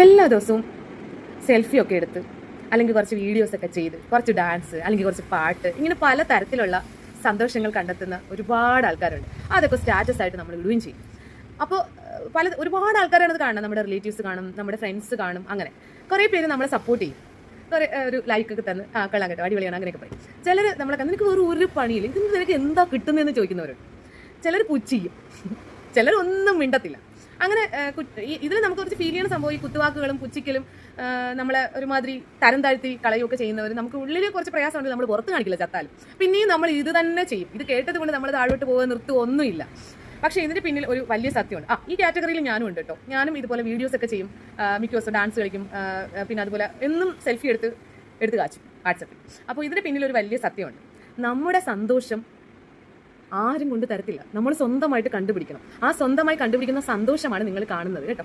എല്ലാ ദിവസവും സെൽഫി ഒക്കെ എടുത്ത് അല്ലെങ്കിൽ കുറച്ച് വീഡിയോസൊക്കെ ചെയ്ത് കുറച്ച് ഡാൻസ് അല്ലെങ്കിൽ കുറച്ച് പാട്ട് ഇങ്ങനെ പല തരത്തിലുള്ള സന്തോഷങ്ങൾ കണ്ടെത്തുന്ന ഒരുപാട് ആൾക്കാരുണ്ട്. അതൊക്കെ സ്റ്റാറ്റസ് ആയിട്ട് നമ്മൾ ഇടുകയും ചെയ്യും. അപ്പോൾ പല ഒരുപാട് ആൾക്കാരാണ് അത് കാണുന്നത്. നമ്മുടെ റിലേറ്റീവ്സ് കാണും നമ്മുടെ ഫ്രണ്ട്സ് കാണും അങ്ങനെ. കുറേ പേര് നമ്മളെ സപ്പോർട്ട് ചെയ്യും. കുറേ ഒരു ലൈക്ക് ഒക്കെ തന്ന് ആ കള്ളാൻ കേട്ടോ അടിപൊളിയാണ് അങ്ങനെയൊക്കെ പറയും. ചിലർ നമ്മളെ നിനക്ക് വേറെ ഒരു പണിയില്ല. നിനക്ക് എന്താ കിട്ടുന്നതെന്ന് ചോദിക്കുന്നവരുണ്ട്. ചിലർ പുച്ഛിക്കും. ചിലർ ഒന്നും മിണ്ടത്തില്ല. അങ്ങനെ ഇതിൽ നമുക്ക് കുറച്ച് ഫീൽ ചെയ്യുന്ന സംഭവം ഈ കുത്തുവാക്കുകളും കുച്ചിക്കലും നമ്മളെ ഒരുമാതിരി തരം താഴ്ത്തി കളയുമൊക്കെ ചെയ്യുന്നവർ നമുക്ക് ഉള്ളിൽ കുറച്ച് പ്രയാസമുണ്ട് നമ്മൾ പുറത്ത് കാണിക്കില്ല ചത്താലും. പിന്നെയും നമ്മൾ ഇത് തന്നെ ചെയ്യും. ഇത് കേട്ടത് കൊണ്ട് നമ്മൾ താഴോട്ട് പോകുക നിർത്തുക ഒന്നുമില്ല. പക്ഷേ ഇതിന് പിന്നിൽ ഒരു വലിയ സത്യമുണ്ട്. ആ ഈ കാറ്റഗറിയിൽ ഞാനും ഉണ്ട് കേട്ടോ ഞാനും ഇതുപോലെ വീഡിയോസ് ഒക്കെ ചെയ്യും. മിക്ക ദിവസം ഡാൻസ് കളിക്കും. പിന്നെ അതുപോലെ എന്നും സെൽഫി എടുത്ത് എടുത്ത് കാച്ചും. വാട്സപ്പിൽ. അപ്പോൾ ഇതിന് പിന്നിൽ ഒരു വലിയ സത്യമുണ്ട്. നമ്മുടെ സന്തോഷം ആരും കൊണ്ട് തരത്തില്ല. നമ്മൾ സ്വന്തമായിട്ട് കണ്ടുപിടിക്കണം. ആ സ്വന്തമായി കണ്ടുപിടിക്കുന്ന സന്തോഷമാണ് നിങ്ങൾ കാണുന്നത് കേട്ടോ.